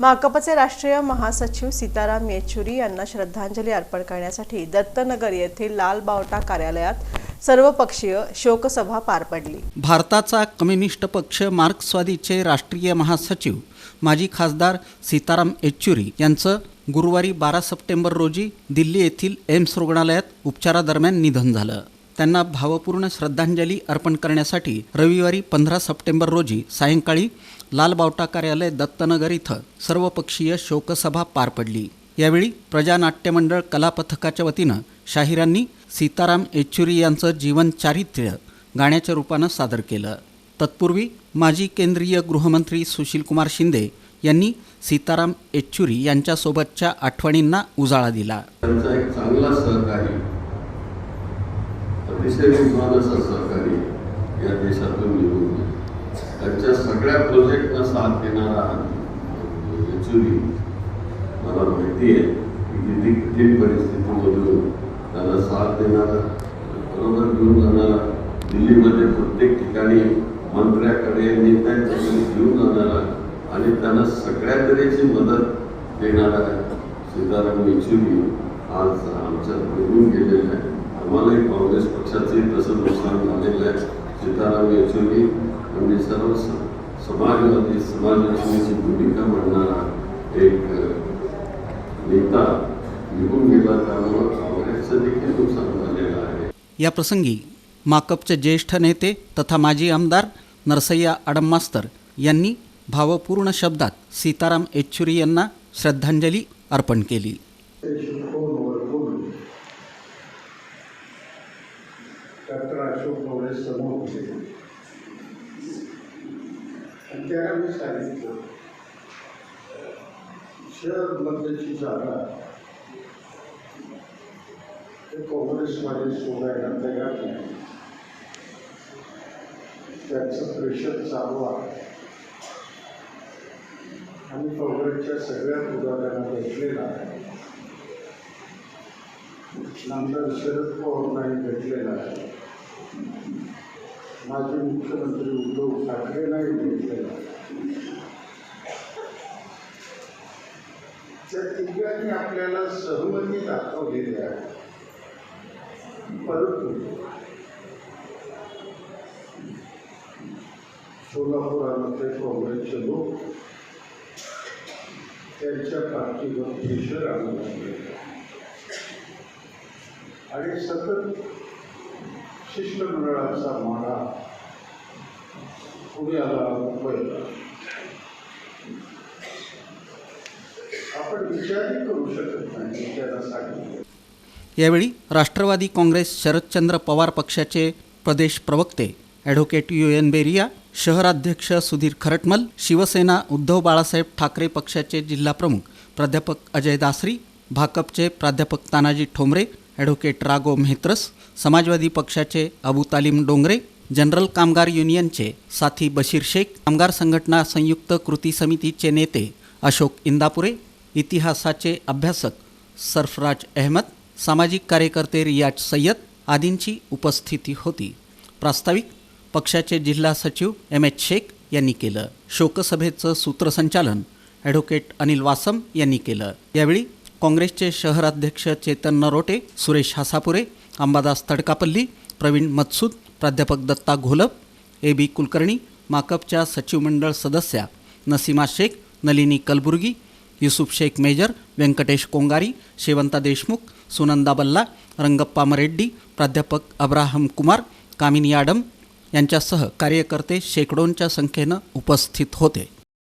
माकपचे राष्ट्रीय महासचिव सीताराम येचुरी यांना श्रद्धांजली अर्पण करण्यासाठी दत्तनगर येथील लाल बावटा कार्यालयात सर्वपक्षीय शोकसभा पार पडली. भारताचा कम्युनिस्ट पक्ष मार्क्सवादीचे राष्ट्रीय महासचिव माजी खासदार सीताराम येचुरी यांचं गुरुवारी बारा सप्टेंबर रोजी दिल्ली येथील एम्स रुग्णालयात उपचारादरम्यान निधन झालं. त्यांना भावपूर्ण श्रद्धांजली अर्पण करण्यासाठी रविवारी पंधरा सप्टेंबर रोजी सायंकाळी लालबावटा कार्यालय दत्तनगर इथं सर्वपक्षीय शोकसभा पार पडली. यावेळी प्रजानाट्य मंडळ वतीनं शाहिरांनी सीताराम येचुरी यांचं जीवन चारित्र्य गाण्याच्या रूपानं सादर केलं. तत्पूर्वी माजी केंद्रीय गृहमंत्री सुशीलकुमार शिंदे यांनी सीताराम येचुरी यांच्यासोबतच्या आठवणींना उजाळा दिला. त्यांचा एक चांगला सहकारी अतिशय विद्वान असं सहकारी या देशातून निघून त्यांच्या सगळ्या प्रोजेक्टना साथ देणारा येचुरी. मला माहिती आहे की किती कठीण परिस्थितीमधून त्याला साथ देणारा बरोबर घेऊन जाणारा दिल्लीमध्ये प्रत्येक ठिकाणी मंत्र्याकडे नेत्यांच्याकडे घेऊन जाणारा आणि त्यांना सगळ्या तऱ्हेची मदत देणारा सीताराम येचुरी आज आमच्या निघून गेलेला आहे. आम्हालाही काँग्रेस पक्षाचे तसं नुकसान झालेलं आहे. सीताराम येचुरी आणि सर्व समाजवादी समाजरचनेची भूमिका मांडणारा एक नेता निघून गेला त्यामुळं काँग्रेसचं देखील नुकसान झालेलं आहे. या प्रसंगी माकपचे ज्येष्ठ नेते तथा माजी आमदार नरसय्या आडम यांनी भावपूर्ण शब्दात सीताराम येच्चुरी यांना श्रद्धांजली अर्पण केली. डॉक्टर अशोक डोळे समोर होते आणि त्याला मी सांगितलं शहर मध्यची जागा ते काँग्रेसमध्ये सोडायला तयार नाही त्यांचं प्रेशर चालू आहे आणि काँग्रेसच्या सगळ्या पुढाऱ्यांना भेटलेला आहे नंतर शरद पवारांनाही भेटलेला आहे माजी मुख्यमंत्री उद्धव ठाकरे नाही त्या तिघांनी आपल्याला सहमती दाखवलेली आहे. परंतु सोलापुरामध्ये काँग्रेसचे लोक त्यांच्या पार्टीवर प्रेशर आणू लागले. आणि सतत शिष्टमंडळाचा माडा आला मुंबईला. आपण विचारही करू शकत नाही मी सांगितलं यावेळी राष्ट्रवादी काँग्रेस शरदचंद्र पवार पक्षाचे प्रदेश प्रवक्ते ॲडव्होकेट यू एन बेरिया शहराध्यक्ष सुधीर खरटमल शिवसेना उद्धव बाळासाहेब ठाकरे पक्षाचे जिल्हाप्रमुख प्राध्यापक अजय दासरी भाकपचे प्राध्यापक तानाजी ठोंबरे ॲडव्होकेट रागो मेहत्रस समाजवादी पक्षाचे अबू तालीम डोंगरे जनरल कामगार युनियनचे साथी बशीर शेख कामगार संघटना संयुक्त कृती समितीचे नेते अशोक इंदापुरे इतिहासाचे अभ्यासक सरफराज अहमद सामाजिक कार्यकर्ते रियाज सय्यद आदींची उपस्थिती होती. प्रास्ताविक पक्षाचे जिल्हा सचिव एम एच शेख यांनी केलं. शोकसभेचं सूत्रसंचालन ॲडव्होकेट अनिल वासम यांनी केलं. यावेळी काँग्रेसचे शहराध्यक्ष चेतन नरोटे सुरेश हासापुरे अंबादास तडकापल्ली प्रवीण मत्सूद प्राध्यापक दत्ता घोलप ए बी कुलकर्णी माकपच्या सचिवमंडळ सदस्या नसीमा शेख नलिनी कलबुर्गी युसुफ शेख मेजर व्यंकटेश कोंगारी शेवंता देशमुख सुनंदा बल्ला रंगप्पा मरेड्डी प्राध्यापक अब्राहम कुमार कामिनी आडम यांच्यासह कार्यकर्ते शेकडोंच्या संख्येनं उपस्थित होते.